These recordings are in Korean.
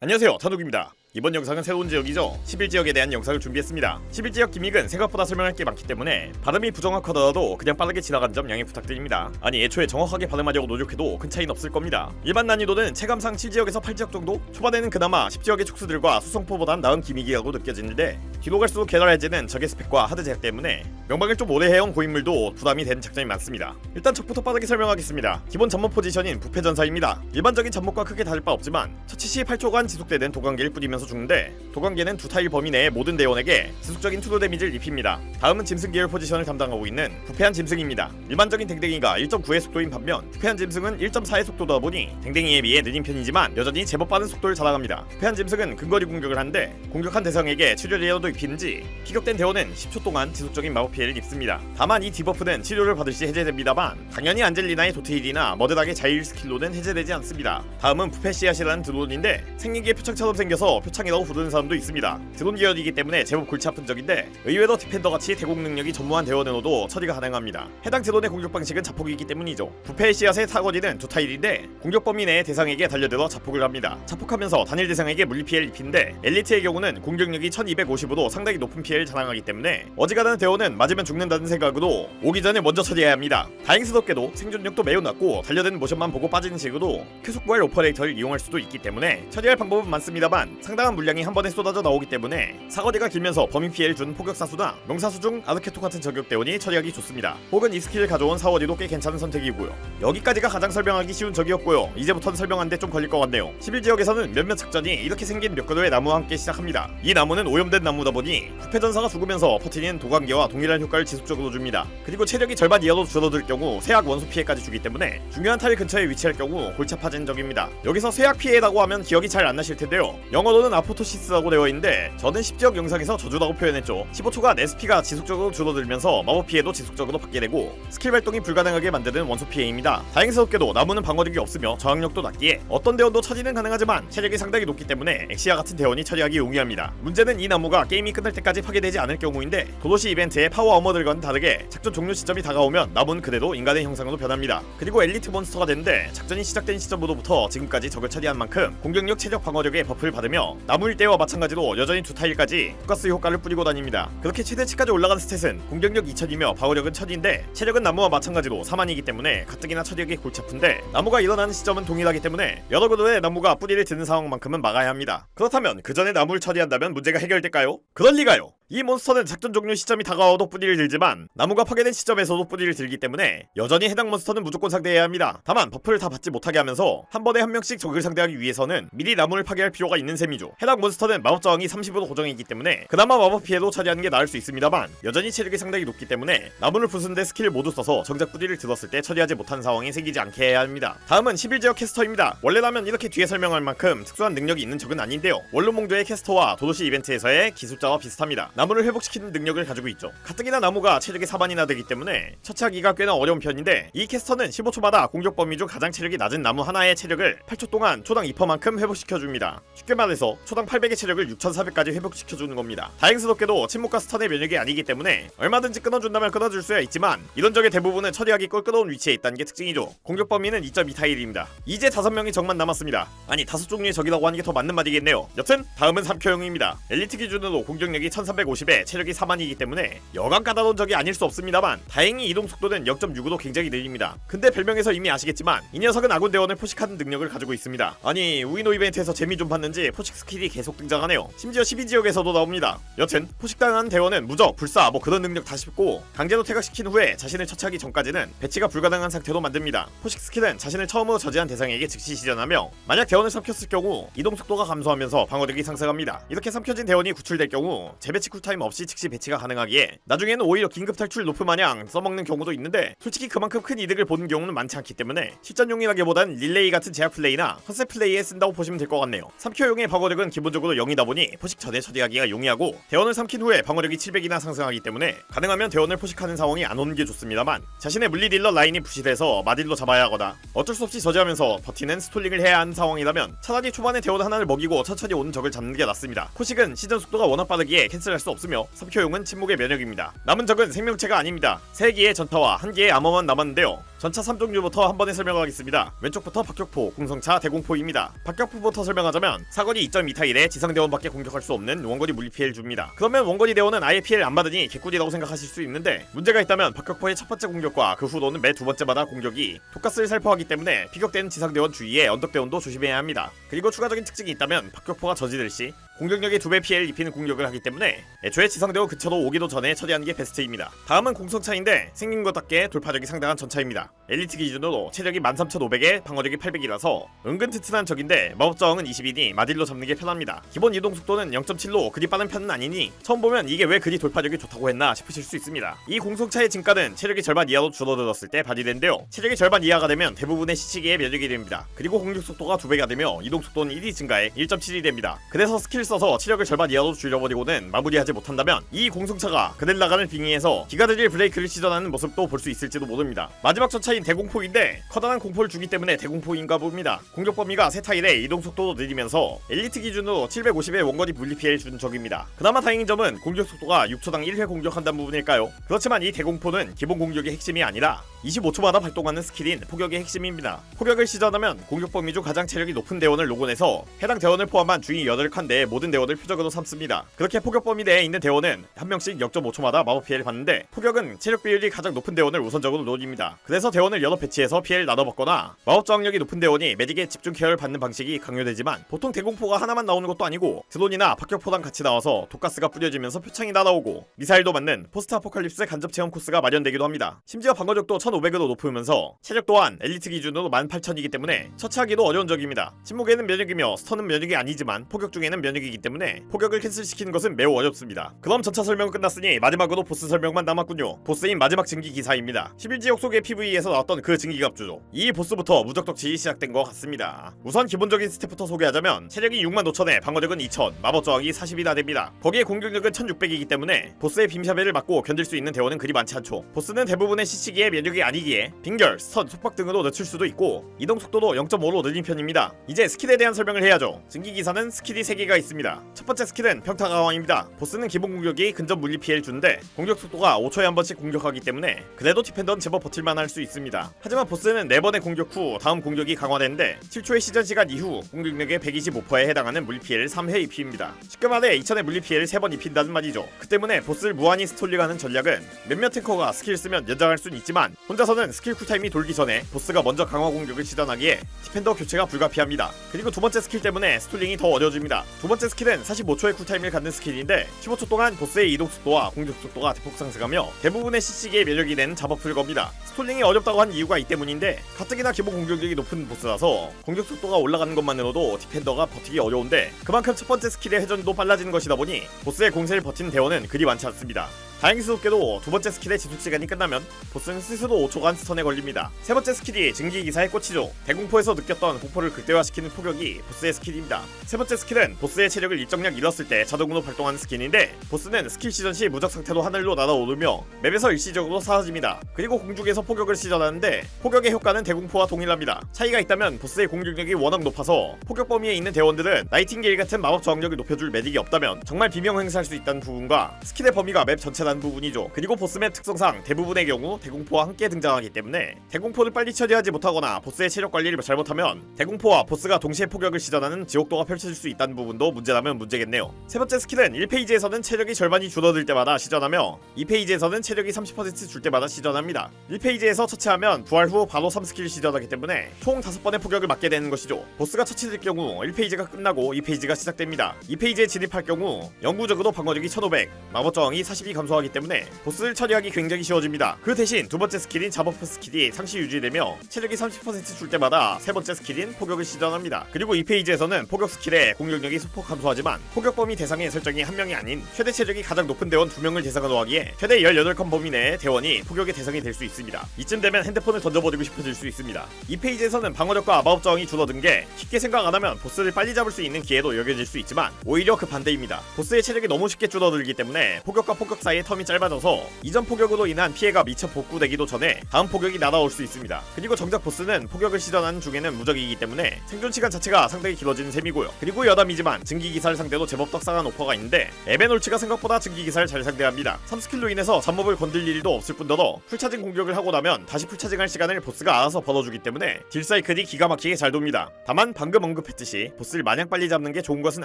안녕하세요. 타독입니다 이번 영상은 새로운 지역이죠. 11지역에 대한 영상을 준비했습니다. 11지역 기믹은 생각보다 설명할 게 많기 때문에 발음이 부정확하더라도 그냥 빠르게 지나간 점 양해 부탁드립니다. 아니 애초에 정확하게 발음하려고 노력해도 큰 차이는 없을 겁니다. 일반 난이도는 체감상 7지역에서 8지역 정도? 초반에는 그나마 10지역의 촉수들과 수성포보단 나은 기믹이라고 느껴지는데 뒤로 갈수록 개랄해지는 적의 스펙과 하드 제약 때문에 명방을 좀 오래 해온 고인물도 부담이 되는 작전이 많습니다. 일단 적부터 빠르게 설명하겠습니다. 기본 잠복 포지션인 부패전사입니다. 일반적인 잠복과 크게 다를 바 없지만 처치 시 8초간 지속되는 도관계를 뿌리면서 죽는데 도관계는 두 타일 범위 내의 모든 대원에게 지속적인 투로 데미지를 입힙니다. 다음은 짐승 계열 포지션을 담당하고 있는 부패한 짐승입니다. 일반적인 댕댕이가 1.9의 속도인 반면 부패한 짐승은 1.4의 속도다 보니 댕댕이에 비해 느린 편이지만 여전히 제법 빠른 속도를 자랑합니다. 부패한 짐승은 근거리 공격을 하는데 공격한 대상에게 치료 레어도 입히는지 피격된 대원은 10초 동안 지속적인 마법 피해를 입습니다. 다만 이 디버프는 치료를 받을 시 해제됩니다만 당연히 안젤리나의 도테일이나 머드닥의 자일 스킬로는 해제되지 않습니다. 다음은 부패 씨앗이라는 드론인데 생긴 게 표창처럼 생겨서 표창이라고 부르는 사람도 있습니다. 드론 계열이기 때문에 제법 골치 아픈 적인데 의외로 디펜더 같이 대공 능력이 전무한 대원으로도 처리가 가능합니다. 해당 드론의 공격 방식은 자폭이기 때문이죠. 부패 씨앗의 사거리는 두 타일인데 공격 범위 내의 대상에게 달려들어 자폭을 합니다. 자폭하면서 단일 대상에게 물리 피해를 입히는데 엘리트의 경우는 공격력이 1250으로 상당히 높은 피해를 자랑하기 때문에 어지간한 대원은 맞으면 죽는다는 생각으로 오기 전에 먼저 처리해야 합니다. 다행스럽게도 생존력도 매우 낮고 달려드는 모션만 보고 빠지는 식으로 쾌속 부활 오퍼레이터를 이용할 수도 있기 때문에 처리할 방법은 많습니다만 상 당한 물량이 한 번에 쏟아져 나오기 때문에 사거리가 길면서 범위 피해를 주는 포격사수나 명사수 중 아르케토 같은 저격 대원이 처리하기 좋습니다. 혹은 이 스킬을 가져온 사워디도 꽤 괜찮은 선택이고요. 여기까지가 가장 설명하기 쉬운 적이었고요. 이제부터는 설명하는데 좀 걸릴 것 같네요. 11지역에서는 몇몇 작전이 이렇게 생긴 몇 그루의 나무와 함께 시작합니다. 이 나무는 오염된 나무다 보니 부패전사가 죽으면서 퍼트리는 도관계와 동일한 효과를 지속적으로 줍니다. 그리고 체력이 절반 이하로 줄어들 경우 쇠약 원소 피해까지 주기 때문에 중요한 타일 근처에 위치할 경우 골치 아파진 적입니다. 여기서 쇠약 피해라고 하면 기억이 잘 안 나실 텐데요. 영어로는 아포토시스라고 되어 있는데 저는 10지역 영상에서 저주라고 표현했죠. 15초가 네스피가 지속적으로 줄어들면서 마법 피해도 지속적으로 받게 되고 스킬 발동이 불가능하게 만드는 원소 피해입니다. 다행스럽게도 나무는 방어력이 없으며 저항력도 낮기에 어떤 대원도 처리는 가능하지만 체력이 상당히 높기 때문에 엑시아 같은 대원이 처리하기 용이합니다. 문제는 이 나무가 게임이 끝날 때까지 파괴되지 않을 경우인데 도도시 이벤트의 파워 어머들과는 다르게 작전 종료 시점이 다가오면 나무는 그대로 인간의 형상으로 변합니다. 그리고 엘리트 몬스터가 되는데 작전이 시작된 시점부터 지금까지 적을 처리한 만큼 공격력 체력 방어력의 버프를 받으며 나무일 때와 마찬가지로 여전히 두 타일까지 포커스 효과를 뿌리고 다닙니다. 그렇게 최대치까지 올라간 스탯은 공격력 2000이며 방어력은 1000인데 체력은 나무와 마찬가지로 4만이기 때문에 가뜩이나 처리하기 골치 아픈데 나무가 일어나는 시점은 동일하기 때문에 여러 그루의 나무가 뿌리를 드는 상황만큼은 막아야 합니다. 그렇다면 그 전에 나무를 처리한다면 문제가 해결될까요? 그럴 리가요 이 몬스터는 작전 종료 시점이 다가와도 뿌리를 들지만 나무가 파괴된 시점에서도 뿌리를 들기 때문에 여전히 해당 몬스터는 무조건 상대해야 합니다. 다만 버프를 다 받지 못하게 하면서 한 번에 한 명씩 적을 상대하기 위해서는 미리 나무를 파괴할 필요가 있는 셈이죠. 해당 몬스터는 마법 저항이 30으로 고정이기 때문에 그나마 마법 피해도 처리하는 게 나을 수 있습니다만 여전히 체력이 상당히 높기 때문에 나무를 부수는데 스킬을 모두 써서 정작 뿌리를 들었을 때 처리하지 못한 상황이 생기지 않게 해야 합니다. 다음은 11지역 캐스터입니다. 원래라면 이렇게 뒤에 설명할 만큼 특수한 능력이 있는 적은 아닌데요. 원룸 몽조의 캐스터와 도도시 이벤트에서의 기술자와 비슷합니다. 나무를 회복시키는 능력을 가지고 있죠. 가뜩이나 나무가 체력이 4만이나 되기 때문에 처치하기가 꽤나 어려운 편인데 이 캐스터는 15초마다 공격 범위 중 가장 체력이 낮은 나무 하나의 체력을 8초 동안 초당 2%만큼 회복시켜줍니다. 쉽게 말해서 초당 800의 체력을 6400까지 회복시켜주는 겁니다. 다행스럽게도 침묵과 스턴의 면역이 아니기 때문에 얼마든지 끊어준다면 끊어줄 수야 있지만 이런 적의 대부분은 처리하기 껄끄러운 위치에 있다는 게 특징이죠. 공격 범위는 2.2타일입니다. 이제 5명이 적만 남았습니다. 아니 다섯 종류의 적이라고 하는 게 더 맞는 말이겠네요. 여튼 다음은 3켜형입니다. 엘리트 기준으로 공격력이 1350에 체력이 4만이기 때문에 여간 까다로운 적이 아닐 수 없습니다만 다행히 이동 속도는 0.65도 굉장히 느립니다. 근데 별명에서 이미 아시겠지만 이 녀석은 아군 대원을 포식하는 능력을 가지고 있습니다. 아니 우이노 이벤트에서 재미 좀 봤는지 포식 스킬이 계속 등장하네요. 심지어 12지역에서도 나옵니다. 여튼 포식당한 대원은 무적, 불사 뭐 그런 능력 다 씹고 강제로 퇴각시킨 후에 자신을 처치하기 전까지는 배치가 불가능한 상태로 만듭니다. 포식 스킬은 자신을 처음으로 저지한 대상에게 즉시 시전하며 만약 대원을 삼켰을 경우 이동 속도가 감소하면서 방어력이 상승합니다. 이렇게 삼켜진 대원이 구출될 경우 재배치 쿨타임 없이 즉시 배치가 가능하기에 나중에는 오히려 긴급 탈출 노프 마냥 써먹는 경우도 있는데 솔직히 그만큼 큰 이득을 보는 경우는 많지 않기 때문에 실전용이라기보단 릴레이 같은 제약 플레이나 컨셉 플레이에 쓴다고 보시면 될 것 같네요. 3켜용의 방어력은 기본적으로 0이다 보니 포식 전에 처리하기가 용이하고 대원을 삼킨 후에 방어력이 700이나 상승하기 때문에 가능하면 대원을 포식하는 상황이 안 오는 게 좋습니다만 자신의 물리 딜러 라인이 부실해서 마딜로 잡아야 하거나 어쩔 수 없이 저지하면서 버티는 스톨링을 해야 하는 상황이라면 차라리 초반에 대원 하나를 먹이고 천천히 오는 적을 잡는 게 낫습니다. 포식은 시전 속도가 워낙 빠르기에 캔슬할 수 없으며 3켜용은 침묵의 면역입니다. 남은 적은 생명체가 아닙니다. 3개의 전타와 1개의 암호만 남았는데요. 전차 3종류부터 한 번에 설명하겠습니다. 왼쪽부터 박격포, 공성차, 대공포입니다. 박격포부터 설명하자면 사거리 2.2타일에 지상대원밖에 공격할 수 없는 원거리 물리 피해를 줍니다. 그러면 원거리 대원은 아예 피해를 안 받으니 개꿀이라고 생각하실 수 있는데 문제가 있다면 박격포의 첫 번째 공격과 그 후로는 매 두 번째마다 공격이 독가스를 살포하기 때문에 피격되는 지상대원 주위에 언덕대원도 조심해야 합니다. 그리고 추가적인 특징이 있다면 박격포가 저지될 시 공격력의 두 배 피해를 입히는 공격을 하기 때문에 애초에 지상대원 근처로 오기도 전에 처리하는 게 베스트입니다. 다음은 공성차인데 생긴 것답게 돌파력이 상당한 전차입니다. 엘리트 기준으로 체력이 13,500에 방어력이 800이라서 은근 튼튼한 적인데 마법 저항은 20이니 마딜로 잡는 게 편합니다. 기본 이동 속도는 0.7로 그리 빠른 편은 아니니 처음 보면 이게 왜 그리 돌파력이 좋다고 했나 싶으실 수 있습니다. 이 공성차의 진가는 체력이 절반 이하로 줄어들었을 때 발휘된대요. 체력이 절반 이하가 되면 대부분의 시치기에 면역이 됩니다. 그리고 공격 속도가 2배가 되며 이동 속도는 1이 증가해 1.7이 됩니다. 그래서 스킬 써서 체력을 절반 이하로 줄여버리고는 마무리하지 못한다면 이 공성차가 그늘 나가는 빙의에서 기가드릴 브레이크를 시전하는 모습도 볼 수 있을지도 모릅니다. 마지막 전 차인 대공포인데 커다란 공포를 주기 때문에 대공포인가 봅니다. 공격 범위가 세 타일에 이동 속도도 느리면서 엘리트 기준으로 750의 원거리 물리 피해를 준 적입니다. 그나마 다행인 점은 공격 속도가 6초당 1회 공격한다는 부분일까요? 그렇지만 이 대공포는 기본 공격의 핵심이 아니라 25초마다 발동하는 스킬인 포격의 핵심입니다. 포격을 시전하면 공격 범위 중 가장 체력이 높은 대원을 로곤해서 해당 대원을 포함한 주위 8칸 내의 모든 대원을 표적으로 삼습니다. 그렇게 포격 범위 내에 있는 대원은 한 명씩 0.5초마다 마법 피해를 받는데 포격은 체력 비율이 가장 높은 대원을 우선적으로 노립니다. 그래서 대원을 여러 배치해서 피해를 나눠받거나 마법 저항력이 높은 대원이 메딕의 집중 케어를 받는 방식이 강요되지만 보통 대공포가 하나만 나오는 것도 아니고 드론이나 박격포랑 같이 나와서 독가스가 뿌려지면서 표창이 날아오고 미사일도 맞는 포스트 아포칼립스 간접 체험 코스가 마련되기도 합니다. 심지어 방어력도 1500으로 높으면서 체력 또한 엘리트 기준으로 18,000이기 때문에 처치하기도 어려운 적입니다. 침묵에는 면역이며 스턴은 면역이 아니지만 포격 중에는 면역이기 때문에 포격을 캔슬시키는 것은 매우 어렵습니다. 그럼 전차 설명은 끝났으니 마지막으로 보스 설명만 남았군요. 보스인 마지막 증기 기사입니다. 11지역 속의 PV에서 나왔던 그 증기갑주죠. 이 보스부터 무적덕치 시작된 것 같습니다. 우선 기본적인 스텝부터 소개하자면 체력이 6만 5천에 방어력은 2천, 마법 저항이 40이나 됩니다. 거기에 공격력은 1600이기 때문에 보스의 빔샤벨을 맞고 견딜 수 있는 대원은 그리 많지 않죠. 보스는 대부분의 시치기에 면역이 아니기에 빙결, 스턴, 속박 등으로 늦출 수도 있고 이동 속도도 0.5로 느린 편입니다. 이제 스킬에 대한 설명을 해야죠. 증기 기사는 스킬이 3개가 있습니다. 첫 번째 스킬은 평타 강화입니다. 보스는 기본 공격이 근접 물리 피해를 주는데 공격 속도가 5초에 한 번씩 공격하기 때문에 그래도 디펜더는 제법 버틸만 할 수 있습니다. 하지만 보스는 4번의 공격 후 다음 공격이 강화되는데 7초의 시전 시간 이후 공격력의 125%에 해당하는 물리 피해를 3회 입힙니다. 쉽게 말해 2000의 물리 피해를 3번 입힌다는 말이죠. 그 때문에 보스를 무한히 스톨링하는 전략은 몇몇 탱커가 스킬 쓰면 연장할 순 있지만 혼자서는 스킬 쿨타임이 돌기 전에 보스가 먼저 강화 공격을 시전하기에 디펜더 교체가 불가피합니다. 그리고 두 번째 스킬 때문에 스톨링이 더 어려워집니다. 두 번째 스킬은 45초의 쿨타임을 갖는 스킬인데 15초 동안 보스의 이동 속도와 공격 속도가 대폭 상승하며 대부분의 CC기의 매력이 된 잡아풀 겁니다. 스톨링이 어렵다고 한 이유가 이 때문인데 가뜩이나 기본 공격력이 높은 보스라서 공격 속도가 올라가는 것만으로도 디펜더가 버티기 어려운데 그만큼 첫 번째 스킬의 회전도 빨라지는 것이다 보니 보스의 공세를 버티는 대원은 그리 많지 않습니다. 다행스럽게도 두 번째 스킬의 지속 시간이 끝나면 보스는 스스로 5초간 스턴에 걸립니다. 세 번째 스킬이 증기 기사의 꽃이죠. 대공포에서 느꼈던 공포를 극대화시키는 포격이 보스의 스킬입니다. 세 번째 스킬은 보스의 체력을 일정량 잃었을 때 자동으로 발동하는 스킬인데 보스는 스킬 시전 시 무적 상태로 하늘로 날아오르며 맵에서 일시적으로 사라집니다. 그리고 공중에서 포격을 시전하는데 포격의 효과는 대공포와 동일합니다. 차이가 있다면 보스의 공격력이 워낙 높아서 포격 범위에 있는 대원들은 나이팅게일 같은 마법 저항력을 높여줄 메딕이 없다면 정말 비명 행사할 수 있다는 부분과 스킬의 범위가 맵 전체라 는 부분이죠. 그리고 보스맵 특성상 대부분의 경우 대공포와 함께 등장하기 때문에 대공포를 빨리 처리하지 못하거나 보스의 체력 관리를 잘못하면 대공포와 보스가 동시에 포격을 시전하는 지옥도가 펼쳐질 수 있다는 부분도 문제라면 문제겠네요. 세 번째 스킬은 1페이지에서는 체력이 절반이 줄어들 때마다 시전하며 2페이지에서는 체력이 30%줄 때마다 시전합니다. 1페이지에서 처치하면 부활 후 바로 3스킬 시전하기 때문에 총 5번의 포격을 맞게 되는 것이죠. 보스가 처치될 경우 1페이지가 끝나고 2페이지가 시작됩니다. 2페이지에 진입할 경우 영구적으로 방어력이 1500, 마법 저항이 40이 감소 하기 때문에 보스를 처리하기 굉장히 쉬워집니다. 그 대신 두 번째 스킬인 잡버프 스킬이 상시 유지되며 체력이 30%줄 때마다 세 번째 스킬인 포격을 시전합니다. 그리고 2페이지에서는 포격 스킬에 공격력이 소폭 감소하지만 포격 범위 대상의 설정이 한 명이 아닌 최대 체력이 가장 높은 대원 두 명을 대상으로 하기에 최대 18칸 범위 내에 대원이 포격의 대상이 될 수 있습니다. 이쯤 되면 핸드폰을 던져버리고 싶어질 수 있습니다. 2페이지에서는 방어력과 마법 저항이 줄어든 게 쉽게 생각 안 하면 보스를 빨리 잡을 수 있는 기회도 여겨질 수 있지만 오히려 그 반대입니다. 보스의 체력이 너무 쉽게 줄어들기 때문에 포격과 포격 사이에 텀이 짧아져서 이전 포격으로 인한 피해가 미처 복구되기도 전에 다음 포격이 날아올 수 있습니다. 그리고 정작 보스는 포격을 시전하는 중에는 무적이기 때문에 생존 시간 자체가 상당히 길어지는 셈이고요. 그리고 여담이지만 증기 기사를 상대로 제법 떡상한 오퍼가 있는데 에베놀츠가 생각보다 증기 기사를 잘 상대합니다. 3스킬로 인해서 잡몹을 건들 일도 없을 뿐더러 풀차징 공격을 하고 나면 다시 풀차징할 시간을 보스가 알아서 벌어주기 때문에 딜 사이클이 기가 막히게 잘 돕니다. 다만 방금 언급했듯이 보스를 마냥 빨리 잡는 게 좋은 것은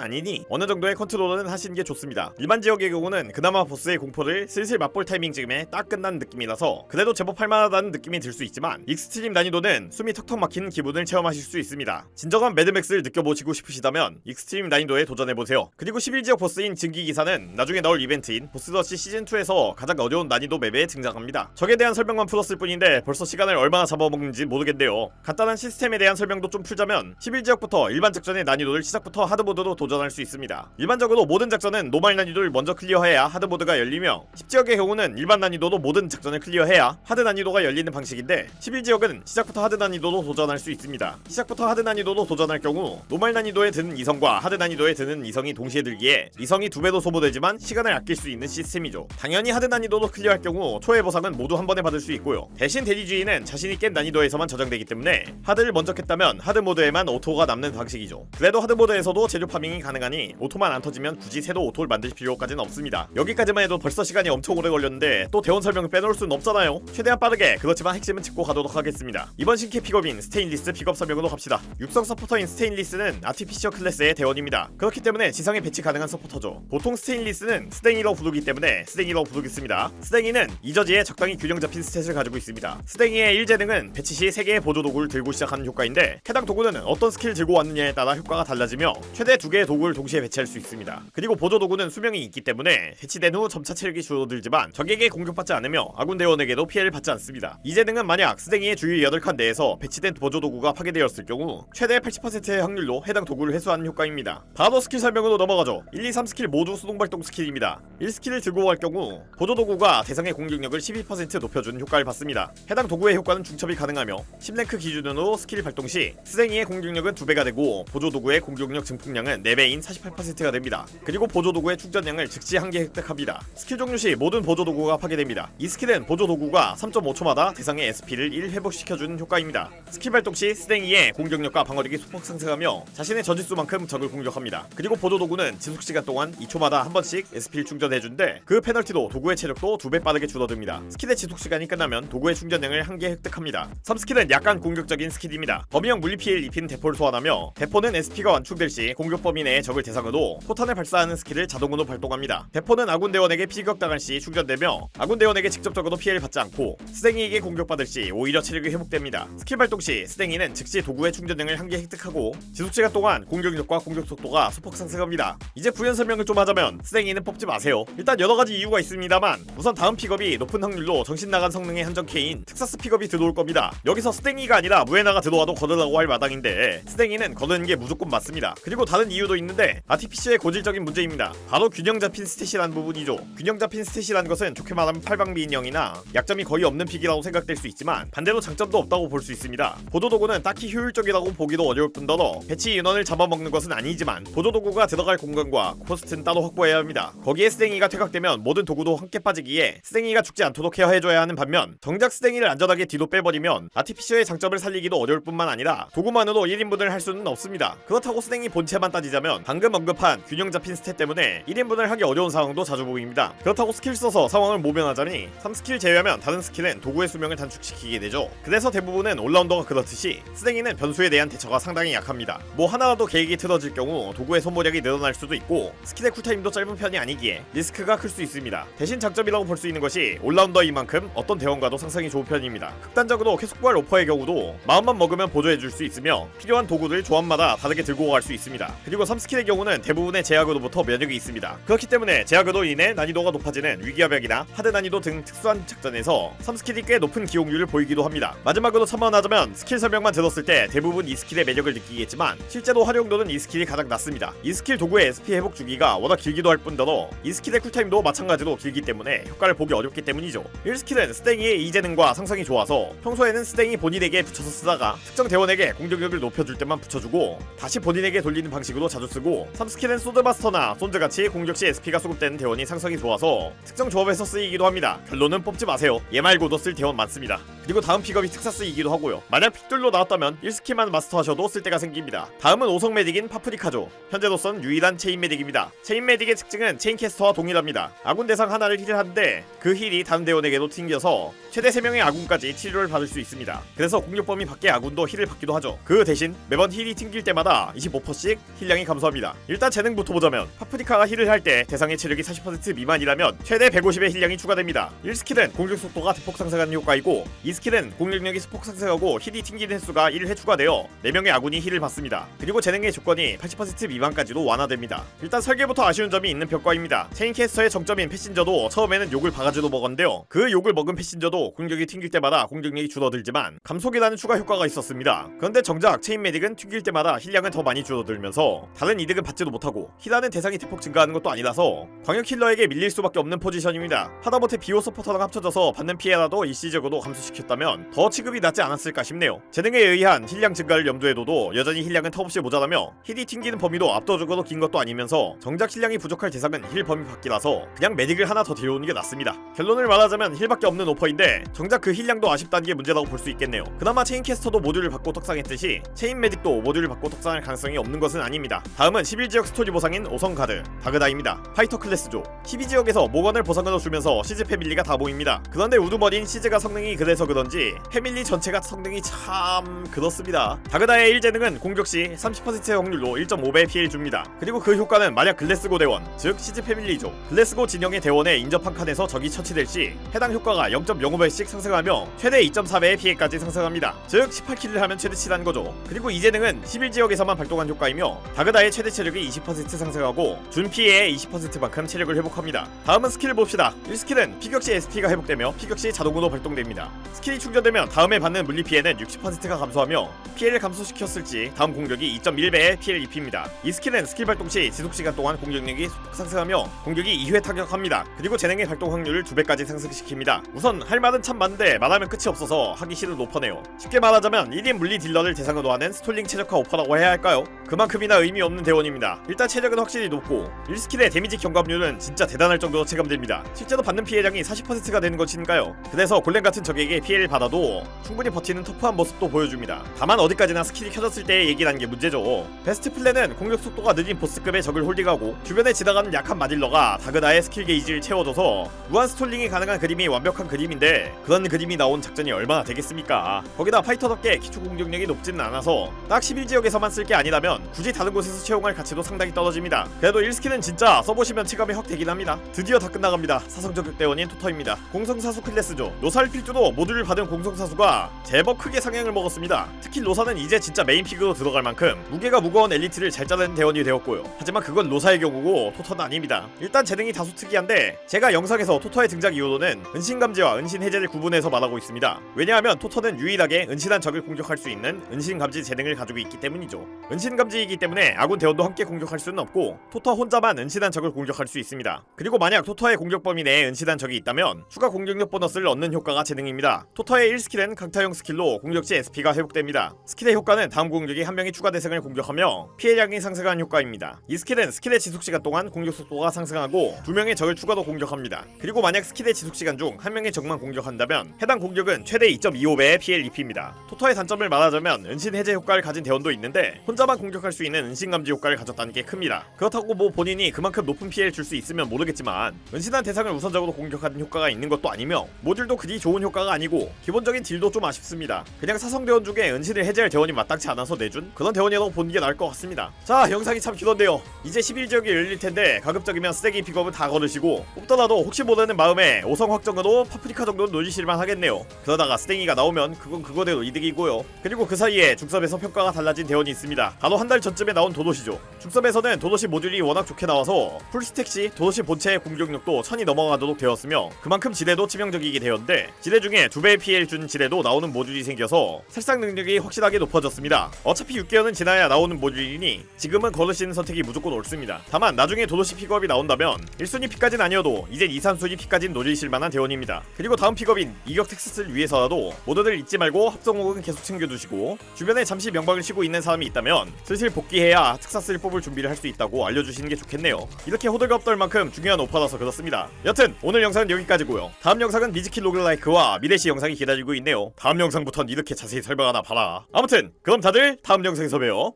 아니니 어느 정도의 컨트롤은 하시는 게 좋습니다. 일반 지역의 경우는 그나마 보스의 공포를 슬슬 맛볼 타이밍쯤에 딱 끝난 느낌이라서 그래도 제법 할만하다는 느낌이 들 수 있지만 익스트림 난이도는 숨이 턱턱 막히는 기분을 체험하실 수 있습니다. 진정한 매드맥스를 느껴보시고 싶으시다면 익스트림 난이도에 도전해보세요. 그리고 11지역 보스인 증기기사는 나중에 나올 이벤트인 보스러시 시즌2에서 가장 어려운 난이도 맵에 등장합니다. 적에 대한 설명만 풀었을 뿐인데 벌써 시간을 얼마나 잡아먹는지 모르겠네요. 간단한 시스템에 대한 설명도 좀 풀자면 11지역부터 일반 작전의 난이도를 시작부터 하드모드로 도전할 수 있습니다. 일반적으로 모든 작전은 노말 난이도를 먼저 클리어해야 하드모드가 열리며 10지역의 경우는 일반 난이도도 모든 작전을 클리어해야 하드 난이도가 열리는 방식인데 11지역은 시작부터 하드 난이도로 도전할 수 있습니다. 시작부터 하드 난이도로 도전할 경우 노말 난이도에 드는 이성과 하드 난이도에 드는 이성이 동시에 들기에 이성이 두 배로 소모되지만 시간을 아낄 수 있는 시스템이죠. 당연히 하드 난이도로 클리어할 경우 초회 보상은 모두 한 번에 받을 수 있고요. 대신 대리주의는 자신이 깬 난이도에서만 저장되기 때문에 하드를 먼저 깼다면 하드 모드에만 오토가 남는 방식이죠. 그래도 하드 모드에서도 재료 파밍이 가능하니 오토만 안 터지면 굳이 새로 오토를 만들 필요까지는 없습니다. 여기까지만 해도 벌써 시간 이 엄청 오래 걸렸는데 또 대원 설명을 빼놓을 수는 없잖아요. 최대한 빠르게 그렇지만 핵심은 짚고 가도록 하겠습니다. 이번 신캐 픽업인 스테인리스 픽업 설명으로 갑시다. 육성 서포터인 스테인리스는 아티피셔 클래스의 대원입니다. 그렇기 때문에 지상에 배치 가능한 서포터죠. 보통 스테인리스는 스댕이로 부르기 때문에 스댕이로 부르겠습니다. 스댕이는 이저지에 적당히 균형 잡힌 스탯을 가지고 있습니다. 스댕이의 1재능은 배치 시 3개의 보조 도구를 들고 시작하는 효과인데 해당 도구는 어떤 스킬을 들고 왔느냐에 따라 효과가 달라지며 최대 2개의 도구를 동시에 배치할 수 있습니다. 그리고 보조 도구는 수명이 있기 때문에 배치된 후 점차 체력이 줄어들지만 적에게 공격받지 않으며 아군 대원에게도 피해를 받지 않습니다. 이 재능은 만약 스댕이의 주위 8칸 내에서 배치된 보조 도구가 파괴되었을 경우 최대 80%의 확률로 해당 도구를 회수하는 효과입니다. 바로 스킬 설명으로 넘어가죠. 1, 2, 3 스킬 모두 수동 발동 스킬입니다. 1스킬을 들고 갈 경우 보조 도구가 대상의 공격력을 12% 높여주는 효과를 받습니다. 해당 도구의 효과는 중첩이 가능하며 10랭크 기준으로 스킬 발동 시 스댕이의 공격력은 2배가 되고 보조 도구의 공격력 증폭량은 4배인 48%가 됩니다. 그리고 보조 도구의 충전량을 즉시 한개 획득합니다. 스킬 종료 시 모든 보조 도구가 파괴됩니다. 이 스킬은 보조 도구가 3.5초마다 대상의 SP를 1 회복시켜주는 효과입니다. 스킬 발동 시 스댕이의 공격력과 방어력이 소폭 상승하며 자신의 저지수만큼 적을 공격합니다. 그리고 보조 도구는 지속 시간 동안 2초마다 한 번씩 SP를 충전해준데 그 페널티도 도구의 체력도 2배 빠르게 줄어듭니다. 스킬의 지속 시간이 끝나면 도구의 충전량을 한 개 획득합니다. 3스킬은 약간 공격적인 스킬입니다. 범위형 물리 피해를 입히는 대포를 소환하며 대포는 SP가 완충될 시 공격 범위 내의 적을 대상으로 포탄을 발사하는 스킬을 자동으로 발동합니다. 대포는 아군 대원에게 피격 당할 시 충전되며 아군 대원에게 직접적으로 피해를 받지 않고 스댕이에게 공격받을 시 오히려 체력이 회복됩니다. 스킬 발동 시 스댕이는 즉시 도구의 충전량을 한 개 획득하고 지속 시간 동안 공격력과 공격 속도가 소폭 상승합니다. 이제 구현 설명을 좀 하자면 스댕이는 뽑지 마세요. 일단 여러 가지 이유가 있습니다만 우선 다음 픽업이 높은 확률로 정신 나간 성능의 한정 케인 텍사스 픽업이 들어올 겁니다. 여기서 스댕이가 아니라 무에나가 들어와도 거르라고 할 마당인데 스댕이는 거르는 게 무조건 맞습니다. 그리고 다른 이유도 있는데 아티피시의 고질적인 문제입니다. 바로 균형 잡힌 스탯이란 부분이죠. 균형 잡힌 스탯이란 것은 좋게 말하면 팔방미 인형이나 약점이 거의 없는 픽이라고 생각될 수 있지만 반대로 장점도 없다고 볼 수 있습니다. 보조도구는 딱히 효율적이라고 보기도 어려울 뿐더러 배치 인원을 잡아먹는 것은 아니지만 보조도구가 들어갈 공간과 코스트는 따로 확보해야 합니다. 거기에 스댕이가 퇴각되면 모든 도구도 함께 빠지기에 스댕이가 죽지 않도록 케어해줘야 하는 반면 정작 스댕이를 안전하게 뒤로 빼버리면 아티피셔의 장점을 살리기도 어려울 뿐만 아니라 도구만으로 1인분을 할 수는 없습니다. 그렇다고 스댕이 본체만 따지자면 방금 언급한 균형 잡힌 스탯 때문에 1인분을 하기 어려운 상황도 자주 보입니다. 그렇다고 스킬 써서 상황을 모면하자니 3스킬 제외하면 다른 스킬은 도구의 수명을 단축시키게 되죠. 그래서 대부분은 올라운더가 그렇듯이 스댕이는 변수에 대한 대처가 상당히 약합니다. 뭐 하나라도 계획이 틀어질 경우 도구의 소모력이 늘어날 수도 있고 스킬의 쿨타임도 짧은 편이 아니기에 리스크가 클 수 있습니다. 대신 장점이라고 볼 수 있는 것이 올라운더인 만큼 어떤 대원과도 상상이 좋은 편입니다. 극단적으로 계속 부활 오퍼의 경우도 마음만 먹으면 보조해줄 수 있으며 필요한 도구를 조합마다 다르게 들고 갈 수 있습니다. 그리고 3스킬의 경우는 대부분의 제약으로부터 면역이 있습니다. 그렇기 때문에 제약으로 인해 난이도가 높 아지는 위기화벽이나 하드 난이도 등 특수한 작전에서 3스킬이 꽤 높은 기용률을 보이기도 합니다. 마지막으로 첨언하자면 스킬 설명만 들었을 때 대부분 이 스킬의 매력을 느끼겠지만 실제로 활용도는 이 스킬이 가장 낮습니다. 이 스킬 도구의 SP 회복 주기가 워낙 길기도 할 뿐더러 이 스킬의 쿨타임도 마찬가지로 길기 때문에 효과를 보기 어렵기 때문이죠. 1스킬은 스탱이의 이재능과 상성이 좋아서 평소에는 스탱이 본인에게 붙여서 쓰다가 특정 대원에게 공격력을 높여줄 때만 붙여주고 다시 본인에게 돌리는 방식으로 자주 쓰고 3스킬은 소드마스터나 손즈같이 공격 시 SP가 수급되는 대원이 상성이 좋아서 특정 조합에서 쓰이기도 합니다. 결론은 뽑지 마세요. 얘 말고도 쓸 대원 많습니다. 그리고 다음 픽업이 특사스이기도 하고요. 만약 픽들로 나왔다면 1스킬만 마스터하셔도 쓸 데가 생깁니다. 다음은 5성 메딕인 파프리카죠. 현재로선 유일한 체인 메딕입니다. 체인 메딕의 특징은 체인 캐스터와 동일합니다. 아군 대상 하나를 힐을 하는데 그 힐이 다른 대원에게도 튕겨서 최대 3명의 아군까지 치료를 받을 수 있습니다. 그래서 공격 범위 밖의 아군도 힐을 받기도 하죠. 그 대신 매번 힐이 튕길 때마다 25%씩 힐량이 감소합니다. 일단 재능부터 보자면 파프리카가 힐을 할 때 대상의 체력이 40% 미만이라면 최대 150의 힐량이 추가됩니다. 1스킬은 공격 속도가 대폭 상승하는 효과이고 2스킬은 공격력이 소폭 상승하고 힐이 튕기는 횟수가 1회 추가되어 4명의 아군이 힐을 받습니다. 그리고 재능의 조건이 80% 미만까지도 완화됩니다. 일단 설계부터 아쉬운 점이 있는 벽과입니다. 체인캐스터의 정점인 패신저도 처음에는 욕을 바가지로 먹었는데요. 그 욕을 먹은 패신저도 공격이 튕길 때마다 공격력이 줄어들지만 감속이라는 추가 효과가 있었습니다. 그런데 정작 체인 메딕은 튕길 때마다 힐량은 더 많이 줄어들면서 다른 이득은 받지도 못하고 힐하는 대상이 대폭 증가하는 것도 아니라서 광역 킬러에게 밀릴 수밖에 없는 포지션입니다. 하다못해 비오 서포터랑 합쳐져서 받는 피해라도 일시적으로 감소시켰다면 더 취급이 낫지 않았을까 싶네요. 재능에 의한 힐량 증가를 염두에 둬도 여전히 힐량은 턱없이 모자라며 힐이 튕기는 범위도 압도적으로 긴 것도 아니면서 정작 힐량이 부족할 대상은 힐 범위 밖이라서 그냥 메딕을 하나 더 데려오는 게 낫습니다. 결론을 말하자면 힐밖에 없는 오퍼인데 정작 그 힐량도 아쉽다는 게 문제라고 볼 수 있겠네요. 그나마 체인캐스터도 모듈을 받고 떡상했듯이 체인 메딕도 모듈을 받고 떡상할 가능성이 없는 것은 아닙니다. 다음은 11지역 스토리 보상인 5성 가드 다그다입니다. 파이터 클래스죠. 12지역에서 모건을 보상으로 주면서 시즈 패밀리가 다 보입니다. 그런데 우두머리인 시즈가 성능이 그래서 그런지 패밀리 전체가 성능이 참 그렇습니다. 다그다의 1재능은 공격 시 30%의 확률로 1.5배 피해를 줍니다. 그리고 그 효과는 만약 글래스고 대원, 즉 시즈 패밀리죠. 글래스고 진영의 대원에 인접한 칸에서 적이 처치될 시 해당 효과가 0.05배씩 상승하며 최대 2.4배의 피해까지 상승합니다. 즉 18킬을 하면 최대치라는 거죠. 그리고 이 재능은 11지역에서만 발동한 효과이며 다그다의 최대 체력이 20% 상승하고 준 피해의 20%만큼 체력을 회복합니다. 다음은 스킬을 봅시다. 1스킬은 피격시 SP가 회복되며 피격시 자동으로 발동됩니다. 스킬이 충전되면 다음에 받는 물리 피해는 60%가 감소하며 피해를 감소시켰을지 다음 공격이 2.1배의 피해를 입힙니다. 이 스킬은 스킬 발동 시 지속 시간 동안 공격력이 소폭 상승하며 공격이 2회 타격합니다. 그리고 재능의 발동 확률을 2배까지 상승시킵니다. 우선 할 말은 참 많은데 말하면 끝이 없어서 하기 싫은 오퍼네요. 쉽게 말하자면 1인 물리 딜러를 대상으로 하는 스톨링 최적화 오퍼라고 해야 할까요? 그만큼이나 의미 없는 대원입니다. 일단 체력은 확실히 높고 1스킬의 데미지 경감률은 진짜 대단할 정도 로 체감됩니다. 실제로 받는 피해량이 40%가 되는 것이니까요. 그래서 골렘 같은 적에게 피해를 받아도 충분히 버티는 터프한 모습도 보여줍니다. 다만 어디까지나 스킬이 켜졌을 때의 얘기라는 게 문제죠. 베스트 플랜은 공격 속도가 느린 보스급의 적을 홀딩하고 주변에 지나가는 약한 마딜러가 다그다의 스킬 게이지를 채워줘서 무한 스톨링이 가능한 그림이 완벽한 그림인데 그런 그림이 나온 작전이 얼마나 되겠습니까? 거기다 파이터답게 기초 공격력이 높지는 않아서 딱 11지역에서만 쓸 게 아니라면 굳이 다른 곳에서 채용할 가치도 상당히 떨어집니다. 그래도 1스킬은 진짜 써보시면 체감이 확 되긴 합니다. 드디어 다 끝나갑니다. 사성저격 대원인 토터입니다. 공성사수 클래스죠. 노사를 필두로 모듈을 받은 공성사수가 제법 크게 상향을 먹었습니다. 특히 로사는 이제 진짜 메인 픽으로 들어갈 만큼 무게가 무거운 엘리트를 잘 자르는 대원이 되었고요. 하지만 그건 로사의 경우고 토터는 아닙니다. 일단 재능이 다소 특이한데 제가 영상에서 토터의 등장 이후로는 은신 감지와 은신 해제를 구분해서 말하고 있습니다. 왜냐하면 토터는 유일하게 은신한 적을 공격할 수 있는 은신 감지 재능을 가지고 있기 때문이죠. 은신 감지이기 때문에 아군 대원도 함께 공격할 수는 없고 토터 혼자만 은신한 적을 공격할 수 있습니다. 그리고 만약 토터의 공격 범위 내에 은신한 적이 있다면 추가 공격력 보너스를 얻는 효과가 재능입니다. 토터의 1스킬은 강타형 스킬로 공격시 SP가 회복됩니다. 스킬의 효과는 다음 공격이 한 명이 추가 대상을 공격하며 피해량이 상승하는 효과입니다. 이 스킬은 스킬의 지속 시간 동안 공격 속도가 상승하고 두 명의 적을 추가로 공격합니다. 그리고 만약 스킬의 지속 시간 중 한 명의 적만 공격한다면 해당 공격은 최대 2.25배의 피해를 입힙니다. 토터의 단점을 말하자면 은신 해제 효과를 가진 대원도 있는데 혼자만 공격할 수 있는 은신 감지 효과를 가졌다는 게 큽니다. 그렇다고 뭐 본인이 그만큼 높은 피해를 줄 수 있으면 모르겠지만 은신한 대상을 우선적으로 공격하는 효과가 있는 것도 아니며 모듈도 그리 좋은 효과가 아니고 기본적인 딜도 좀 아쉽습니다. 그냥 사성 대원 중에 은신을 해제할 대원이 마땅치 않아서 내준 그런 대원이라고 보는 게 나을 것 같습니다. 자 영상이 참 길었네요. 이제 11지역이 열릴 텐데 가급적이면 쓰레기 픽업은 다 걸으시고 뽑더라도 혹시 모르는 마음에 5성 확정으로 파프리카 정도는 노리실만 하겠네요. 그러다가 스탱이가 나오면 그건 그거대로 이득이고요. 그리고 그 사이에 중섭에서 평가가 달라진 대원이 있습니다. 바로 한 달 전쯤에 나온 도도시죠. 중섭에서는 도도시 모듈이 워낙 좋게 나와서 풀스택 시 도도시 본체의 공 격력도 천이 넘어가도록 되었으며 그만큼 지뢰도 치명적이게 되었는데 지뢰 중에 두 2배의 피해를 준 질에도 나오는 모듈이 생겨서 살상 능력이 확실하게 높아졌습니다. 어차피 6개월은 지나야 나오는 모듈이니 지금은 걸으시는 선택이 무조건 옳습니다. 다만 나중에 도도시 픽업이 나온다면 1순위 픽까진 아니어도 이젠 2, 3순위 픽까진 노리실 만한 대원입니다. 그리고 다음 픽업인 이격 텍사스를 위해서라도 모두들 잊지 말고 합성옥은 계속 챙겨두시고 주변에 잠시 명방을 쉬고 있는 사람이 있다면 슬슬 복귀해야 텍사스를 뽑을 준비를 할 수 있다고 알려주시는 게 좋겠네요. 이렇게 호들갑 떨 만큼 중요한 오 퍼라서 그렇습니다. 여튼 오늘 영상은 여기까지고요. 다음 영상은 미즈키 로그라이크와 미래시 영상이 기다리고 있네요. 다음 영상부턴 이렇게 자세히 설명하나 봐라. 아무튼 그럼 다들 다음 영상에서 봬요.